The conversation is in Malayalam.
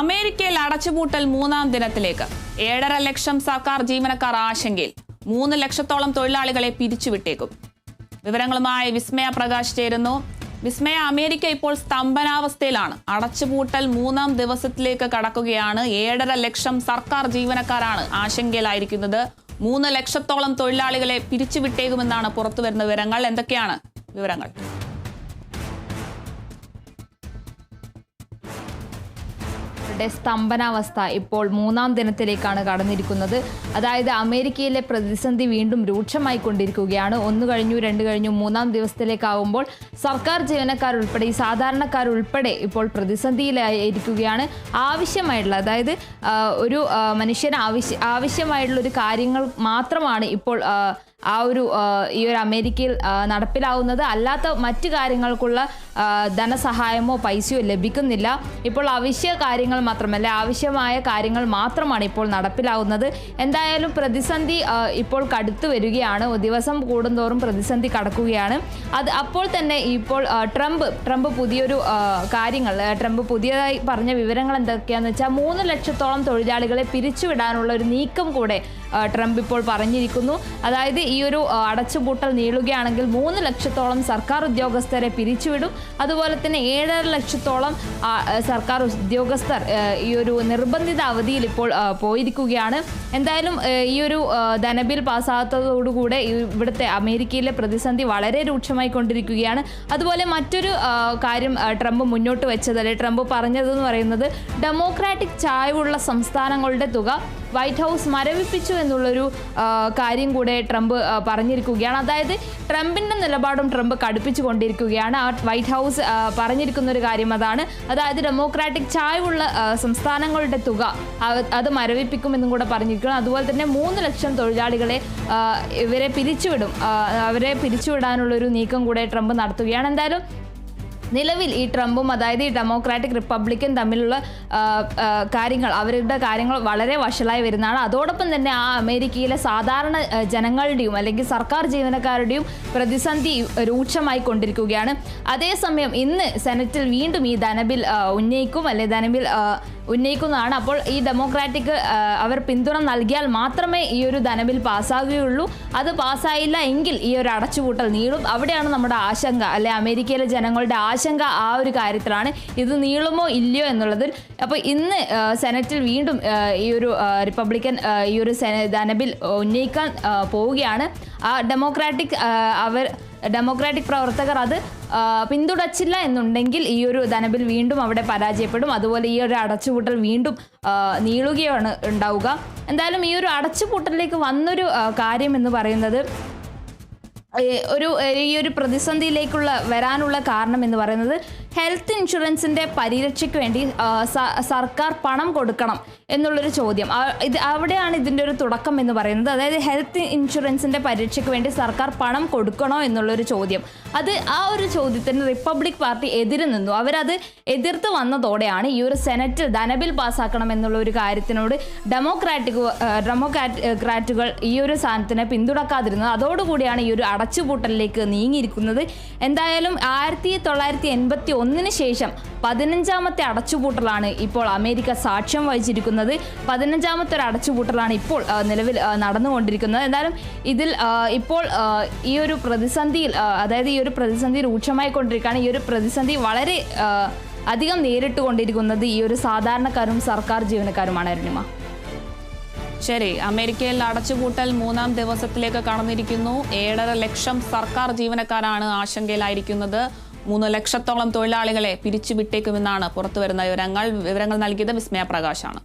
അമേരിക്കയിൽ അടച്ചുപൂട്ടൽ മൂന്നാം ദിനത്തിലേക്ക്. ഏഴര ലക്ഷം സർക്കാർ ജീവനക്കാർ ആശങ്കയിൽ മൂന്ന് ലക്ഷത്തോളം തൊഴിലാളികളെ പിരിച്ചുവിട്ടേക്കും. വിവരങ്ങളുമായി വിസ്മയ പ്രകാശ് ചേരുന്നു. വിസ്മയ അമേരിക്ക ഇപ്പോൾ സ്തംഭനാവസ്ഥയിലാണ്. അടച്ചുപൂട്ടൽ മൂന്നാം ദിവസത്തിലേക്ക് കടക്കുകയാണ്. ഏഴര ലക്ഷം സർക്കാർ ജീവനക്കാരാണ് ആശങ്കയിലായിരിക്കുന്നത്. മൂന്ന് ലക്ഷത്തോളം തൊഴിലാളികളെ പിരിച്ചുവിട്ടേക്കുമെന്നാണ് പുറത്തുവരുന്ന വിവരങ്ങൾ. എന്തൊക്കെയാണ് വിവരങ്ങൾ? യുടെ സ്തംഭനാവസ്ഥ ഇപ്പോൾ മൂന്നാം ദിനത്തിലേക്കാണ് കടന്നിരിക്കുന്നത്. അതായത് അമേരിക്കയിലെ പ്രതിസന്ധി വീണ്ടും രൂക്ഷമായി കൊണ്ടിരിക്കുകയാണ്. ഒന്ന് കഴിഞ്ഞു രണ്ട് കഴിഞ്ഞു മൂന്നാം ദിവസത്തിലേക്കാവുമ്പോൾ സർക്കാർ ജീവനക്കാരുൾപ്പെടെ ഈ സാധാരണക്കാരുൾപ്പെടെ ഇപ്പോൾ പ്രതിസന്ധിയിലായിരിക്കുകയാണ്. ആവശ്യമായിട്ടുള്ള അതായത് ഒരു മനുഷ്യന് ആവശ്യ ആവശ്യമായിട്ടുള്ള ഒരു കാര്യങ്ങൾ മാത്രമാണ് ഇപ്പോൾ ആ, ഒരു ഈ ഒരു അമേരിക്കയിൽ നടപ്പിലാവുന്നത് അല്ലാത്ത മറ്റു കാര്യങ്ങൾക്കുള്ള ധനസഹായമോ പൈസയോ ലഭിക്കുന്നില്ല. ഇപ്പോൾ അവശ്യ കാര്യങ്ങൾ മാത്രമല്ല ആവശ്യമായ കാര്യങ്ങൾ മാത്രമാണ് ഇപ്പോൾ നടപ്പിലാവുന്നത്. എന്തായാലും പ്രതിസന്ധി ഇപ്പോൾ കടുത്തു വരികയാണ്. ദിവസം കൂടുന്തോറും പ്രതിസന്ധി കടക്കുകയാണ്. അത് അപ്പോൾ തന്നെ ഇപ്പോൾ ട്രംപ് ട്രംപ് പുതിയൊരു കാര്യങ്ങൾ ട്രംപ് പുതിയതായി പറഞ്ഞ വിവരങ്ങൾ എന്തൊക്കെയാണെന്ന് വെച്ചാൽ മൂന്ന് ലക്ഷത്തോളം തൊഴിലാളികളെ പിരിച്ചുവിടാനുള്ള ഒരു നീക്കം കൂടെ ട്രംപ് ഇപ്പോൾ പറഞ്ഞിരിക്കുന്നു. അതായത് ഈ ഒരു അടച്ചുപൂട്ടൽ നീളുകയാണെങ്കിൽ മൂന്ന് ലക്ഷത്തോളം സർക്കാർ ഉദ്യോഗസ്ഥരെ പിരിച്ചുവിടും. അതുപോലെ തന്നെ ഏഴര ലക്ഷത്തോളം സർക്കാർ ഉദ്യോഗസ്ഥർ ഈ ഒരു നിർബന്ധിത അവധിയിൽ ഇപ്പോൾ പോയിരിക്കുകയാണ്. എന്തായാലും ഈ ഒരു ധനബിൽ പാസ്സാകാത്തതോടുകൂടെ ഈ ഇവിടുത്തെ അമേരിക്കയിലെ പ്രതിസന്ധി വളരെ രൂക്ഷമായി കൊണ്ടിരിക്കുകയാണ്. അതുപോലെ മറ്റൊരു കാര്യം ട്രംപ് മുന്നോട്ട് വെച്ചത് അല്ലെ ട്രംപ് പറഞ്ഞതെന്ന് പറയുന്നത് ഡെമോക്രാറ്റിക് ചായവുള്ള സംസ്ഥാനങ്ങളുടെ തുക വൈറ്റ് ഹൗസ് മരവിപ്പിച്ചു എന്നുള്ളൊരു കാര്യം കൂടെ ട്രംപ് പറഞ്ഞിരിക്കുകയാണ്. അതായത് ട്രംപിന്റെ നിലപാടും ട്രംപ് കടുപ്പിച്ചു കൊണ്ടിരിക്കുകയാണ് ആ വൈറ്റ് ഹൗസ് പറഞ്ഞിരിക്കുന്ന ഒരു കാര്യം അതാണ്. അതായത് ഡെമോക്രാറ്റിക് ചായവുള്ള സംസ്ഥാനങ്ങളുടെ തുക അത് മരവിപ്പിക്കുമെന്നും കൂടെ പറഞ്ഞിരിക്കുന്നു അതുപോലെ തന്നെ മൂന്ന് ലക്ഷം തൊഴിലാളികളെ ഇവരെ പിരിച്ചുവിടും. അവരെ പിരിച്ചുവിടാനുള്ളൊരു നീക്കം കൂടെ ട്രംപ് നടത്തുകയാണ്. എന്തായാലും നിലവിൽ ഈ ട്രംപും അതായത് ഈ ഡെമോക്രാറ്റിക് റിപ്പബ്ലിക്കൻ തമ്മിലുള്ള കാര്യങ്ങൾ അവരുടെ കാര്യങ്ങൾ വളരെ വഷളായി വരുന്നതാണ്. അതോടൊപ്പം തന്നെ ആ അമേരിക്കയിലെ സാധാരണ ജനങ്ങളുടെയും അല്ലെങ്കിൽ സർക്കാർ ജീവനക്കാരുടെയും പ്രതിസന്ധി രൂക്ഷമായി കൊണ്ടിരിക്കുകയാണ്. അതേസമയം ഇന്ന് സെനറ്റിൽ വീണ്ടും ഈ ധനബിൽ ഉന്നയിക്കും അല്ലെങ്കിൽ ധനബിൽ ഉന്നയിക്കുന്നതാണ്. അപ്പോൾ ഈ ഡെമോക്രാറ്റിക് അവർ പിന്തുണ നൽകിയാൽ മാത്രമേ ഈ ഒരു ധനബിൽ പാസ്സാകുകയുള്ളൂ. അത് പാസ്സായില്ല എങ്കിൽ ഈ ഒരു അടച്ചുപൂട്ടൽ നീളും. അവിടെയാണ് നമ്മുടെ ആശങ്ക അല്ലെ? അമേരിക്കയിലെ ജനങ്ങളുടെ ആശങ്ക ആ ഒരു കാര്യത്തിലാണ്. ഇത് നീളുമോ ഇല്ലയോ എന്നുള്ളതിൽ. അപ്പോൾ ഇന്ന് സെനറ്റിൽ വീണ്ടും ഈ ഒരു റിപ്പബ്ലിക്കൻ ഈ ഒരു ധനബിൽ ഉന്നയിക്കാൻ പോവുകയാണ്. ആ ഡെമോക്രാറ്റിക് അവർ ഡെമോക്രാറ്റിക് പ്രവർത്തകർ അത് ആ, പിന്തുണച്ചില്ല എന്നുണ്ടെങ്കിൽ ഈ ഒരു ധനബിൽ വീണ്ടും അവിടെ പരാജയപ്പെടും. അതുപോലെ ഈ ഒരു അടച്ചുപൂട്ടൽ വീണ്ടും നീളുകയാണ് ഉണ്ടാവുക. എന്തായാലും ഈ ഒരു അടച്ചുപൂട്ടലിലേക്ക് വന്നൊരു കാര്യം എന്ന് പറയുന്നത് ഒരു ഈ ഒരു പ്രതിസന്ധിയിലേക്കുള്ള വരാനുള്ള കാരണം എന്ന് പറയുന്നത് ഹെൽത്ത് ഇൻഷുറൻസിന്റെ പരിരക്ഷയ്ക്ക് വേണ്ടി സർക്കാർ പണം കൊടുക്കണം എന്നുള്ളൊരു ചോദ്യം. ഇത് അവിടെയാണ് ഇതിന്റെ ഒരു തുടക്കം എന്ന് പറയുന്നത്. അതായത് ഹെൽത്ത് ഇൻഷുറൻസിന്റെ പരിരക്ഷയ്ക്ക് വേണ്ടി സർക്കാർ പണം കൊടുക്കണോ എന്നുള്ളൊരു ചോദ്യം. അത് ആ ഒരു ചോദ്യത്തിന് റിപ്പബ്ലിക് പാർട്ടി എതിര് നിന്നു. അവരത് എതിർത്ത് വന്നതോടെയാണ് ഈ ഒരു സെനറ്റിൽ ധനബിൽ പാസ്സാക്കണം എന്നുള്ള ഒരു കാര്യത്തിനോട് ഡെമോക്രാറ്റിക് ഡെമോക്രാറ്റുകൾ ഈ ഒരു സാധനത്തിനെ പിന്തുണക്കാതിരുന്നത്. അതോടുകൂടിയാണ് ഈ ഒരു അടച്ചുപൂട്ടലിലേക്ക് നീങ്ങിയിരിക്കുന്നത്. എന്തായാലും ആയിരത്തി തൊള്ളായിരത്തി എൺപത്തി ഒന്നിന് ശേഷം പതിനഞ്ചാമത്തെ അടച്ചുപൂട്ടലാണ് ഇപ്പോൾ അമേരിക്ക സാക്ഷ്യം വഹിച്ചിരിക്കുന്നത്. പതിനഞ്ചാമത്തെ ഒരു അടച്ചുപൂട്ടലാണ് ഇപ്പോൾ നിലവിൽ നടന്നുകൊണ്ടിരിക്കുന്നത്. എന്തായാലും ഇതിൽ ഇപ്പോൾ ഈ ഒരു പ്രതിസന്ധിയിൽ അതായത് ഈ ഒരു പ്രതിസന്ധി രൂക്ഷമായി കൊണ്ടിരിക്കുകയാണ്. ഈ ഒരു പ്രതിസന്ധി വളരെ അധികം നേരിട്ട് കൊണ്ടിരിക്കുന്നത് ഈ ഒരു സാധാരണക്കാരും സർക്കാർ ജീവനക്കാരുമാണ് അരുണിമ. ശരി. അമേരിക്കയിൽ അടച്ചുപൂട്ടൽ മൂന്നാം ദിവസത്തിലേക്ക് കടന്നിരിക്കുന്നു. ഏഴര ലക്ഷം സർക്കാർ ജീവനക്കാരാണ് ആശങ്കയിലായിരിക്കുന്നത്. മൂന്ന് ലക്ഷത്തോളം തൊഴിലാളികളെ പിരിച്ചുവിട്ടേക്കുമെന്നാണ് പുറത്തുവരുന്ന വിവരങ്ങൾ. വിവരങ്ങൾ നൽകിയത് വിസ്മയ പ്രകാശാണ്